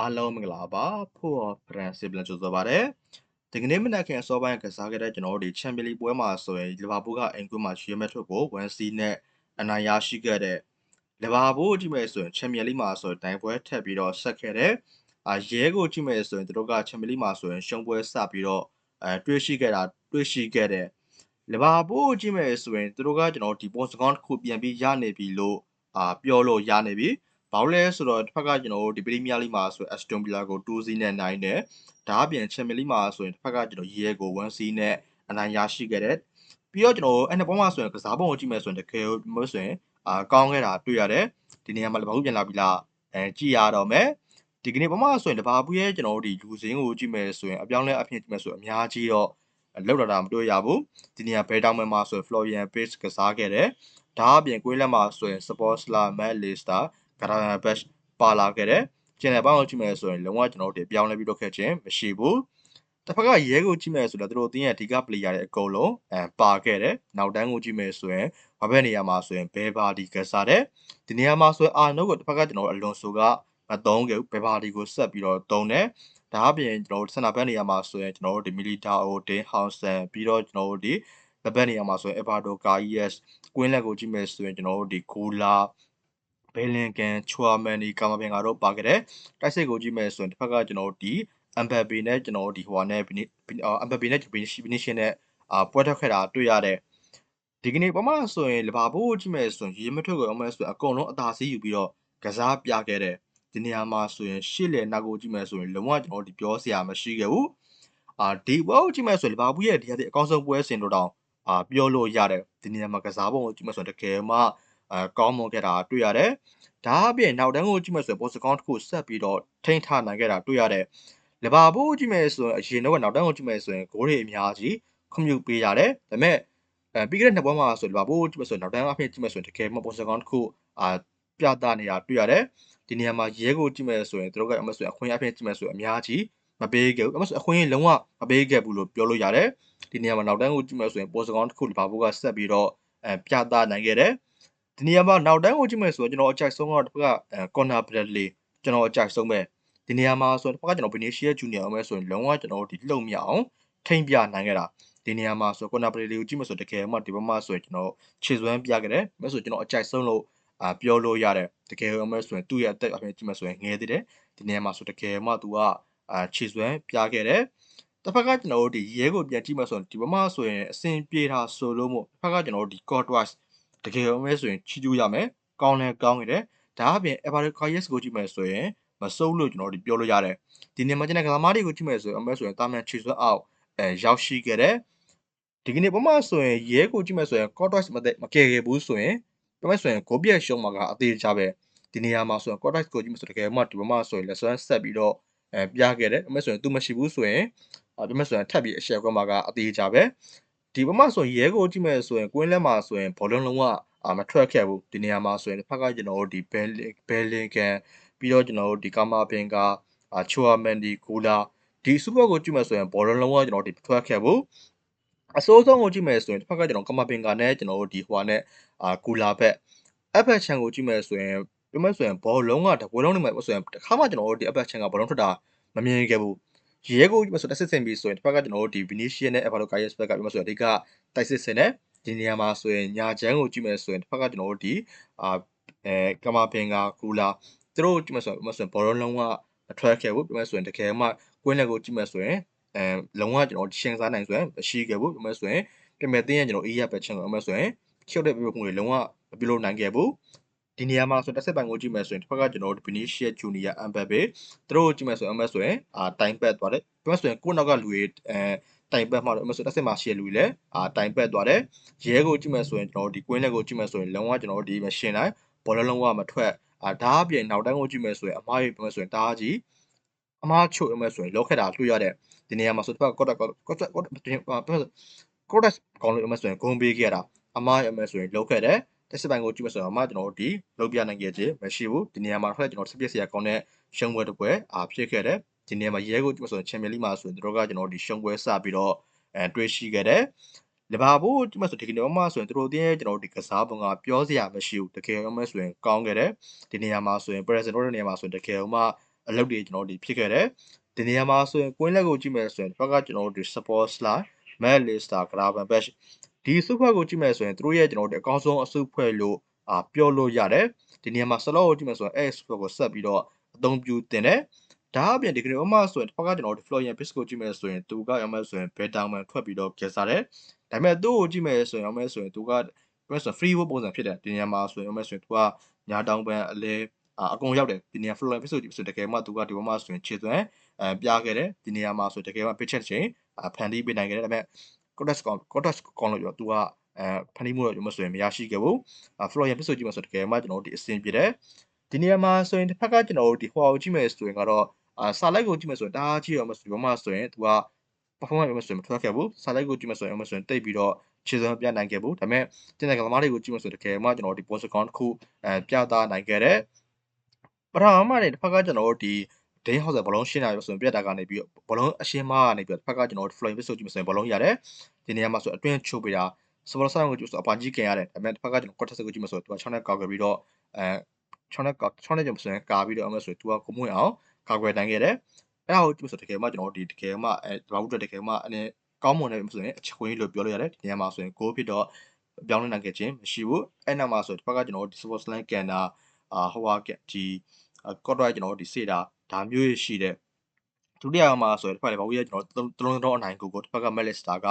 အားလုံးမင်္ဂလာပါဖို့ဖရန်စစ်ပြန်ကြိုဆိုပါရစေဒီကနေ့မနက်ခင်းအစောပိုင်းကစားခဲ့တဲ့ကျွန်တော်တို့ဒီချန်ပီယံလိပွဲမှာဆိုရင်လီဗာပူးကအင်ကွင်းမှာရှီယမက်ထွတ်ကို1စီနဲ့အနိုင်ရရှိခဲ့တဲ့လီဗာပူးကြည့်မယ်ဆိုရင်ချန်ပီယံလိမှာဆိုရင်တိုင်ပွဲထက်ပြီးတော့ဆက်ခဲ့တဲ့အာရဲကိုကြည့်မယ်ဆိုရင်သူတို့ကချန်ပီယံလိမှာဆိုရင်ရှုံးပွဲစပြီးတော့အဲတွေ့ရှိခဲ့တာတွေ့ရှိခဲ့တဲ့လီဗာပူးကြည့်မယ်ဆိုရင်သူတို့ကကျွန်တော်ဒီပေါ်စကောင်းတစ်ခုပြန်ပြီးရနေပြီလို့အာပြောလို့ရနေပြီ ဘာလို့လဲဆိုတော့တစ်ဖက်ကကျွန်တော်တို့ဒီပရီးမီးယားလိမှာဆိုရင် Aston Villa ကို2-0နဲ့နိုင်တယ်ဒါအပြင်ချန်ပီယံလိမှာဆိုရင်တစ်ဖက်ကကျွန်တော်ရဲကို1-0နဲ့အနိုင်ရရှိခဲ့တယ်ပြီးတော့ကျွန်တော်အဲ့နှစ်ပေါ်မှာဆိုရင်ကစားပုံကိုကြည့်မယ်ဆိုရင်တကယ်လို့ဆိုရင်အာကောင်းခဲ့တာတွေ့ရတယ်ဒီနေရာမှာလဘာဘူးပြန်လာပြီလားအဲကြည့်ရတော့မယ်ဒီကနေ့ပေါ်မှာဆိုရင်တဘာဘူးရဲ့ကျွန်တော်တို့ဒီလူစင်းကိုကြည့်မယ်ဆိုရင်အပြောင်းလဲအဖြစ်ကြည့်မယ်ဆိုရင်အများကြီးတော့လောက်လာတာမတွေ့ရဘူးဒီနေရာဘယ်တောင်မှမှာဆိုရင် Florian Pace ကစားခဲ့တယ်ဒါအပြင်ကွေးလက်မှာဆိုရင် Sportsla Matt Leicester ဂရာဘက်ပါလာခဲ့တယ်ကျန်တဲ့ဘောင်းကိုကြည့်မယ်ဆိုရင်လုံးဝကျွန်တော်တို့ပြောင်းလဲပြီးတော့ခဲ့ခြင်းမရှိဘူးတစ်ဖက်ကရဲကိုကြည့်မယ်ဆိုတော့သူတို့အသင်းရဲ့အဓိက player တွေအကုန်လုံးအဲပါခဲ့တယ်နောက်တန်းကိုကြည့်မယ်ဆိုရင်ဘာဘက်နေရာမှာဆိုရင်ဘဲဘာဒီကစားတယ်ဒီနေရာမှာဆိုရင်အာနိုကိုတစ်ဖက်ကကျွန်တော်အလွန်ဆိုကမသုံးခဲ့ဘူးဘဲဘာဒီကိုဆက်ပြီးတော့သုံးတယ်ဒါအပြင်ကျွန်တော်တို့စင်တာဘက်နေရာမှာဆိုရင်ကျွန်တော်တို့ဒီမီလီတာအိုဒင်ဟောင်ဆန်ပြီးတော့ကျွန်တော်တို့ဒီဘက်နေရာမှာဆိုရင်အဗာဒိုကာယီယက်ကွင်းလက်ကိုကြည့်မယ်ဆိုရင်ကျွန်တော်တို့ဒီဂူလာ ဘယ်လင်ကန်ချွာမန်နီကာမပင်ကတော့ပါခဲ့တယ်တိုက်စစ်ကိုကြည့်မယ်ဆိုရင်တစ်ဖက်ကကျွန်တော်တို့ဒီအမ်ဘက်ဘေနဲ့ကျွန်တော်တို့ဒီဟိုဟာနဲ့အမ်ဘက်ဘေနဲ့ဘီနီရှင်နဲ့အာပွဲထွက်ခဲ့တာတွေ့ရတယ်ဒီကနေ့ပမာဆိုရင်လီဗာပူးကြည့်မယ်ဆိုရင်ရေမထွက်ကိုအောင်မယ်ဆိုရင်အကုန်လုံးအသာစီးယူပြီးတော့ကစားပြခဲ့တယ်ဒီနေရာမှာဆိုရင်ရှေ့လေနောက်ကိုကြည့်မယ်ဆိုရင်လုံးဝကျွန်တော်ဒီပြောစရာမရှိခဲ့ဘူးအာဒီပွဲကိုကြည့်မယ်ဆိုရင်လီဗာပူးရဲ့ဒီဟာဒီအကောင်းဆုံးပွဲစဉ်တို့တောင်အာပြောလို့ရတယ်ဒီနေရာမှာကစားပုံကိုကြည့်မယ်ဆိုရင်တကယ်မှ အဲကောင်းမွန်ခဲ့တာတွေ့ရတယ်ဒါအပြင်နောက်တန်းကိုကြည့်မယ်ဆိုရင်ပေါ်စကောင်းတစ်ခုဆက်ပြီးတော့ထိန်းထားနိုင်ခဲ့တာတွေ့ရတယ်လီဗာပူးကြည့်မယ်ဆိုရင်အရင်တော့နောက်တန်းကိုကြည့်မယ်ဆိုရင်ဂိုးတွေအများကြီးခွင့်ပြုပေးရတယ်ဒါပေမဲ့အဲပြီးခဲ့တဲ့နှစ်ပွဲမှာဆိုလီဗာပူးကြည့်မယ်ဆိုရင်နောက်တန်းအဖြစ်ကြည့်မယ်ဆိုရင်တကယ်မှပေါ်စကောင်းတစ်ခုအာပြသနေတာတွေ့ရတယ်ဒီနေရာမှာရဲကိုကြည့်မယ်ဆိုရင်တို့ကအမဆိုရင်အခွင့်အဖြစ်ကြည့်မယ်ဆိုရင်အများကြီးမပေးခဲ့ဘူးအမဆိုအခွင့်အရေးလုံးဝမပေးခဲ့ဘူးလို့ပြောလို့ရတယ်ဒီနေရာမှာနောက်တန်းကိုကြည့်မယ်ဆိုရင်ပေါ်စကောင်းတစ်ခုလီဗာပူးကဆက်ပြီးတော့အဲပြသနိုင်ခဲ့တယ် ဒီနေရာမှာနောက်တန်းကိုကြည့်မယ်ဆိုတော့ကျွန်တော်အကြိုက်ဆုံးကတော့တစ်ဖက်ကအဲ corner bradley ကျွန်တော်အကြိုက်ဆုံးပဲဒီနေရာမှာဆိုတော့တစ်ဖက်ကကျွန်တော် Vinicius Junior အောင်မဲဆိုရင်လုံးဝကျွန်တော်ဒီလှုပ်မြောက်အောင်ထိမ့်ပြနိုင်ခဲ့တာဒီနေရာမှာဆို corner bradley ကိုကြည့်မယ်ဆိုတကယ်မှဒီဘက်မှာဆိုရင်ကျွန်တော်ခြေစွမ်းပြခဲ့တယ်မဲဆိုကျွန်တော်အကြိုက်ဆုံးလို့အာပြောလို့ရတယ်တကယ်အောင်မဲဆိုရင်သူ့ရဲ့အသက်အပြင်ကြည့်မယ်ဆိုရင်ငယ်သေးတယ်ဒီနေရာမှာဆိုတကယ်မှသူကအာခြေစွမ်းပြခဲ့တယ်တစ်ဖက်ကကျွန်တော်တို့ဒီရဲကိုပြန်ကြည့်မှဆိုရင်ဒီဘက်မှာဆိုရင်အဆင်ပြေတာဆိုလို့မို့တစ်ဖက်ကကျွန်တော်တို့ဒီ court wise တကယ်အောင်မဲဆိုရင်ချီးကျူးရမယ်ကောင်းလဲကောင်းနေတယ်ဒါအပြင် Everton Kayes ကိုကြည့်မယ်ဆိုရင်မစိုးလို့ကျွန်တော်တို့ပြောလို့ရတယ်ဒီနေ့မှာကျွန်တော်ကစားမားတွေကိုကြည့်မယ်ဆိုရင်အမဲဆိုရင်တာမန်ချီဆွဲအောက်အဲရောက်ရှိခဲ့တယ်ဒီကနေ့ပုံမှန်ဆိုရင်ရဲကိုကြည့်မယ်ဆိုရင် Cortex မတဲ့မကယ်ခဲ့ဘူးဆိုရင်ပြမယ်ဆိုရင်ဂိုးပြက်ရှုံးမှာကအသေးချပဲဒီနေရာမှာဆိုရင် Cortex ကိုကြည့်မယ်ဆိုတကယ်မှဒီပုံမှန်ဆိုရင်လက်စွမ်းဆက်ပြီးတော့အဲပြခဲ့တယ်ပြမယ်ဆိုရင်သူမရှိဘူးဆိုရင်ပြမယ်ဆိုရင်ထပ်ပြီးအရှက်ကွက်မှာကအသေးချပဲ ဒီပုံမှန်ဆိုရင်ရဲကိုကြည့်မယ်ဆိုရင်ကွင်းလက်မှာဆိုရင်ဘောလုံးလုံးဝအာမထွက်ခဲ့ဘူးဒီနေရာမှာဆိုရင်တစ်ဖက်ကကျွန်တော်တို့ဒီဘဲဘဲလင်ကန်ပြီးတော့ကျွန်တော်တို့ဒီကာမာပင်ကအာချူအာမန်ဒီကူလာဒီစူပါကိုကြည့်မယ်ဆိုရင်ဘောလုံးလုံးဝကျွန်တော်တို့ဒီထွက်ခဲ့ဘူးအစိုးဆုံးကိုကြည့်မယ်ဆိုရင်တစ်ဖက်ကကျွန်တော်ကာမာပင်ကနဲ့ကျွန်တော်တို့ဒီဟိုနဲ့အာကူလာဘက်အဖက်ချန်ကိုကြည့်မယ်ဆိုရင်ပြမယ်ဆိုရင်ဘောလုံးကတဘောလုံးနေမှာဆိုရင်တစ်ခါမှကျွန်တော်တို့ဒီအဖက်ချန်ကဘောလုံးထွက်တာမမြင်ခဲ့ဘူး ရဲကိုကြည့်မယ်ဆိုတက်စစ်စင်ပြီးဆိုရင်တစ်ဖက်ကကျွန်တော်တို့ဒီ Vinicius နဲ့ Evalo Kayes ဘက်ကပြမယ်ဆိုရင်အဓိကတိုက်စစ်စင်နဲ့ဒီနေရာမှာဆိုရင်ညာချမ်းကိုကြည့်မယ်ဆိုရင်တစ်ဖက်ကကျွန်တော်တို့ဒီအာအဲကမာပင်ကကူလာသူတို့ကြည့်မယ်ဆိုရင်မဆိုရင်ဘောလုံးလုံးဝအထွက်ခဲ့ဘူးပြမယ်ဆိုရင်တကယ်မှကွင်းလက်ကိုကြည့်မယ်ဆိုရင်အဲလုံးဝကျွန်တော်ရှင်းစားနိုင်ဆိုရင်မရှိခဲ့ဘူးပြမယ်ဆိုရင်ပြင်မဲ့တင်းရကျွန်တော်အေးရပဲချင်းကိုပြမယ်ဆိုရင်ချုပ်တဲ့ပြပြမှုတွေလုံးဝမပြုလုပ်နိုင်ခဲ့ဘူး ဒီနေရာမှာဆိုတက်ဆက်ပိုင်ကိုကြည့်မယ်ဆိုရင်တစ်ဖက်ကကျွန်တော်တို့ Vinicius Junior Mbappe သူတို့ကြည့်မယ်ဆိုရင် MS ဆိုရင်အာတိုင်ပတ်သွားတယ်ပြမယ်ဆိုရင်ကိုနောက်ကလူတွေအဲတိုင်ပတ်မှတော့မဆိုတက်စစ်မှာရှယ်လူလေအာတိုင်ပတ်သွားတယ်ရဲကိုကြည့်မယ်ဆိုရင်ကျွန်တော်ဒီကွင်းလက်ကိုကြည့်မယ်ဆိုရင်လုံးဝကျွန်တော်ဒီမရှင်တိုင်းဘောလုံးလုံးဝမထွက်အာဒါအပြင်နောက်တန်းကိုကြည့်မယ်ဆိုရင်အမားရေးပြမယ်ဆိုရင်တားကြီးအမားချို့ပြမယ်ဆိုရင်လောက်ခက်တာတွေ့ရတဲ့ဒီနေရာမှာဆိုတစ်ဖက်ကော့တက်ကော့တက်ကော့တက်ကော့တက်ကော့တက်ကောင်းလို့ပြမယ်ဆိုရင်ဂုံပေးခဲ့ရတာအမားရမယ်ဆိုရင်လောက်ခက်တယ် တက်စစ်ပိုင်းကိုကြည့်မယ်ဆိုတော့အမကျွန်တော်တို့ဒီလောက်ပြနိုင်ခဲ့ခြင်းမရှိဘူးဒီနေရာမှာထွက်ကျွန်တော်စပစ်စရာကောင်းတဲ့ရှုံးပွဲတစ်ပွဲအာဖြစ်ခဲ့တယ်ဒီနေရာမှာရဲကိုကြည့်မယ်ဆိုရင်ချန်ပီယံလိမှာဆိုရင်တို့ကကျွန်တော်ဒီရှုံးပွဲစပြီးတော့အဲတွေ့ရှိခဲ့တယ်လီဗာပူးကြည့်မယ်ဆိုဒီကနေ့မှဆိုရင်တို့တင်းကျွန်တော်ဒီကစားပုံကပြောစရာမရှိဘူးတကယ်မှဆိုရင်ကောင်းခဲ့တယ်ဒီနေရာမှာဆိုရင်ပရက်စင်တို့နေရာမှာဆိုရင်တကယ်မှအလုပ်တွေကျွန်တော်တို့ဒီဖြစ်ခဲ့တယ်ဒီနေရာမှာဆိုရင်ကွင်းလက်ကိုကြည့်မယ်ဆိုရင်တစ်ဖက်ကကျွန်တော်တို့ဒီ support slide mat lister graben batch ဒီစုဖွဲ့ကိုကြည့်မယ်ဆိုရင်တို့ရဲ့ကျွန်တော်တို့အကောင်းဆုံးအစုဖွဲ့လို့အာပြောလို့ရတယ်ဒီနေရာမှာ slot ကိုကြည့်မယ်ဆိုရင် x ဖွဲ့ကိုဆက်ပြီးတော့အသုံးပြုတင်တယ်ဒါအပြင်ဒီကနေ့ဥမာဆိုရင်တစ်ဖက်ကကျွန်တော်တို့ Florian Piss ကိုကြည့်မယ်ဆိုရင်သူကရောက်မယ်ဆိုရင် better man ထွက်ပြီးတော့ကျစားတယ်ဒါပေမဲ့သူ့ကိုကြည့်မယ်ဆိုရင်ရောက်မယ်ဆိုရင်သူကပြောမယ်ဆိုရင် free work ပုံစံဖြစ်တယ်ဒီနေရာမှာဆိုရင်ရောက်မယ်ဆိုရင်သူကညာတောင်ပန်အလဲအကုန်ရောက်တယ်ဒီနေရာ Florian Piss ကိုကြည့်ဆိုတကယ်မှသူကဒီဘက်မှာဆိုရင်ခြေသွင်းအဲပြခဲ့တယ်ဒီနေရာမှာဆိုတကယ်မှ pitch ချင်းဖန်တီးပေးနိုင်ခဲ့တယ်ဒါပေမဲ့ Cortex ကောင် Cortex ကောင်လို့ပြောသူကအဲဖန်တီးမှုတော့ကျွန်တော်ဆိုရင်မရရှိခဲ့ဘူး Florian Piss ကိုကြည့်မယ်ဆိုတကယ်မှကျွန်တော်တို့ဒီအဆင်ပြေတယ်ဒီနေရာမှာဆိုရင်တစ်ဖက်ကကျွန်တော်တို့ဒီဟိုကိုကြည့်မယ်ဆိုရင်ကတော့အာစာလိုက်ကိုကြည့်မယ်ဆိုရင်တအားကြီးရောမဆိုဘာမှဆိုရင်သူက performance ရောမဆိုရင်မထွက်ခဲ့ဘူးစာလိုက်ကိုကြည့်မယ်ဆိုရင်ရောမဆိုရင်တိတ်ပြီးတော့ခြေစွမ်းပြနိုင်ခဲ့ဘူးဒါပေမဲ့တင်တဲ့ကသမားတွေကိုကြည့်မယ်ဆိုတကယ်မှကျွန်တော်ဒီ post account တစ်ခုအဲပြသနိုင်ခဲ့တယ်ပထမမှာနေတစ်ဖက်ကကျွန်တော်တို့ဒီ ဒိန်းဟောက်ဆာဘလုံးရှင်းတာရောဆိုရင်ပြတ်တာကနေပြီးဘလုံးအရှင်းမကနေပြီးတစ်ဖက်ကကျွန်တော်တို့ flying pistol ကြည့်မယ်ဆိုရင်ဘလုံးရတယ်ဒီနေရာမှာဆိုအတွင်းချုပ်ပေးတာစပလော့ဆိုင်ကိုကြည့်ဆိုအပါကြီးခင်ရတယ်ဒါပေမဲ့တစ်ဖက်ကကျွန်တော် quarter ကိုကြည့်မယ်ဆိုတော့သူက6နဲ့ကောက်ခဲ့ပြီးတော့အဲ6နဲ့ကောက်6နဲ့ကျဆိုရင်ကာပြီးတော့အမှဆိုရင်သူကကိုမွင့်အောင်ကာကွယ်နိုင်ခဲ့တယ်အဲ့ဒါကိုကြည့်ဆိုတကယ်မှကျွန်တော်ဒီတကယ်မှအဲတဘာဘူးတကယ်မှအနေကောင်းမွန်တယ်ဆိုရင်အခွင့်အရေးလို့ပြောလို့ရတယ်ဒီနေရာမှာဆိုရင်ကိုဖြစ်တော့ပြောင်းလဲနိုင်ခဲ့ခြင်းမရှိဘူးအဲ့နောက်မှာဆိုတစ်ဖက်ကကျွန်တော်ဒီ support line ကန်တာအာဟိုဟာဒီကော့တော့ကျွန်တော်ဒီစေတာ ဒါမျိုးရှိတဲ့ဒုတိယမှာဆိုရင်တစ်ဖက်လည်းဘာလို့ရကျွန်တော်တလုံးတော့အနိုင်ကိုကိုတစ်ဖက်က Melister က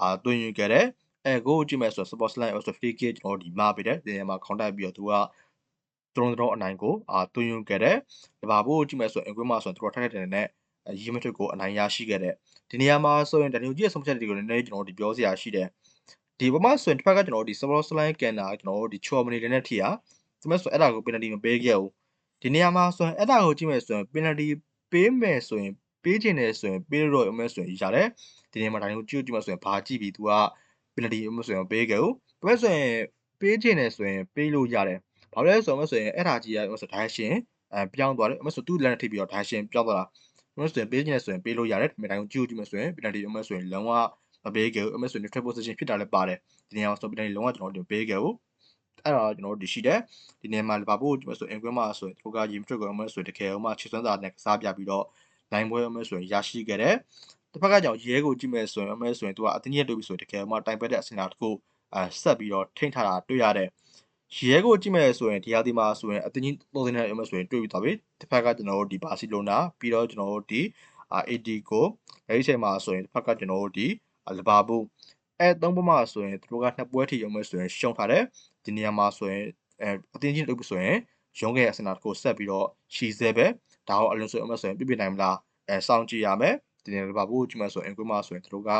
အာတွင်ယူခဲ့တယ်အဲကိုကြည့်မယ်ဆိုတော့ support line also free kick ကျွန်တော်ဒီမှာပေးတယ်ဒီနေရာမှာ counter ပြီးတော့သူကတလုံးတော့အနိုင်ကိုအာတွင်ယူခဲ့တယ်ဒီပါဖို့ကြည့်မယ်ဆိုရင်အကွင်းမှာဆိုရင်သူတို့ထိုက်တဲ့တဲ့နဲ့ရီမက်ထရစ်ကိုအနိုင်ရရှိခဲ့တဲ့ဒီနေရာမှာဆိုရင်ဒန်နီယိုကြီးရဲ့ဆုံးဖြတ်ချက်တွေကိုလည်းနည်းနည်းကျွန်တော်ဒီပြောစရာရှိတယ်ဒီဘက်မှာဆိုရင်တစ်ဖက်ကကျွန်တော်ဒီ support line ကန်တာကျွန်တော်ဒီချော်မနေတဲ့ထိဟာဒီမဲ့ဆိုအဲ့ဒါကို penalty မပေးခဲ့ဘူး ဒီနေရာမှာဆိုရင်အဲ့ဒါကိုကြည့်မယ်ဆိုရင် penalty ပေးမယ်ဆိုရင်ပေးချင်တယ်ဆိုရင်ပေးလို့ရမယ်ဆိုရင်ရတယ်ဒီနေရာမှာဒါမျိုးကြည့်ကြည့်မှဆိုရင်ဘာကြည့်ပြီး तू က penalty မဆိုရင်ပေးခဲ့ဘူးဒါပေမဲ့ဆိုရင်ပေးချင်တယ်ဆိုရင်ပေးလို့ရတယ်ဘာလို့လဲဆိုတော့ဆိုရင်အဲ့ဒါကြီးရဆိုဒါရှင်အဲပြောင်းသွားတယ်အမဆိုသူ့လက်နဲ့ထိပ်ပြီးတော့ဒါရှင်ပြောင်းသွားတာအမဆိုရင်ပေးချင်တယ်ဆိုရင်ပေးလို့ရတယ်ဒါပေမဲ့ဒါမျိုးကြည့်ကြည့်မှဆိုရင် penalty အမဆိုရင်လုံးဝမပေးခဲ့ဘူးအမဆိုရင် neutral position ဖြစ်တာလည်းပါတယ်ဒီနေရာမှာဆို penalty လုံးဝကျွန်တော်တို့ပေးခဲ့ဘူး အဲ့တော့ကျွန်တော်တို့ဒီရှိတယ်ဒီနေရာမှာလီဗာပူးကိုဆိုအင်ကွင်းမှာဆိုရင်သူကရီမထရစ်ကိုအမဆိုရင်တကယ်မှခြေစွမ်းစာနဲ့ကစားပြပြီးတော့နိုင်ပွဲအမဆိုရင်ရရှိခဲ့တယ်တစ်ဖက်ကကြောင့်ရဲကိုကြည့်မဲ့ဆိုရင်အမဲဆိုရင်သူကအတင်းကြီးတွေ့ပြီးဆိုတကယ်မှတိုင်ပတ်တဲ့အစင်တာတစ်ခုအဲဆက်ပြီးတော့ထိန်းထားတာတွေ့ရတယ်ရဲကိုကြည့်မဲ့ဆိုရင်ဒီဟာဒီမှာဆိုရင်အတင်းကြီးသုံးနေတဲ့ရမဲ့ဆိုရင်တွေ့ပြီးသွားပြီတစ်ဖက်ကကျွန်တော်တို့ဒီဘာစီလိုနာပြီးတော့ကျွန်တော်တို့ဒီအာ AD ကိုအဲဒီအချိန်မှာဆိုရင်တစ်ဖက်ကကျွန်တော်တို့ဒီလဘာဘူး အဲသုံးပမာဆိုရင်သူတို့ကနှစ်ပွဲထိရုံမဲ့ဆိုရင်ရှုံထားတယ်ဒီနေရာမှာဆိုရင်အဲအတင်းကြီးလုပ်ပြီးဆိုရင်ရုံးခဲ့တဲ့အစင်တာတစ်ခုဆက်ပြီးတော့ရှီဆဲပဲဒါကိုအလုံးစုံအမဆိုရင်ပြပြနိုင်မလားအဲစောင့်ကြည့်ရမယ်ဒီနေရာမှာဘူးကြည့်မှဆိုရင်အင်ကွင်းမှာဆိုရင်တို့က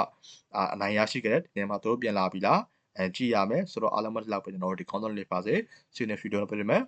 အနိုင်ရရှိခဲ့တယ်ဒီနေရာမှာတို့ပြန်လာပြီလားအဲကြည့်ရမယ်ဆိုတော့အားလုံးမလောက်ပဲကျွန်တော်တို့ဒီ content လေးပါစေ see you next video နဲ့ပြန်မယ်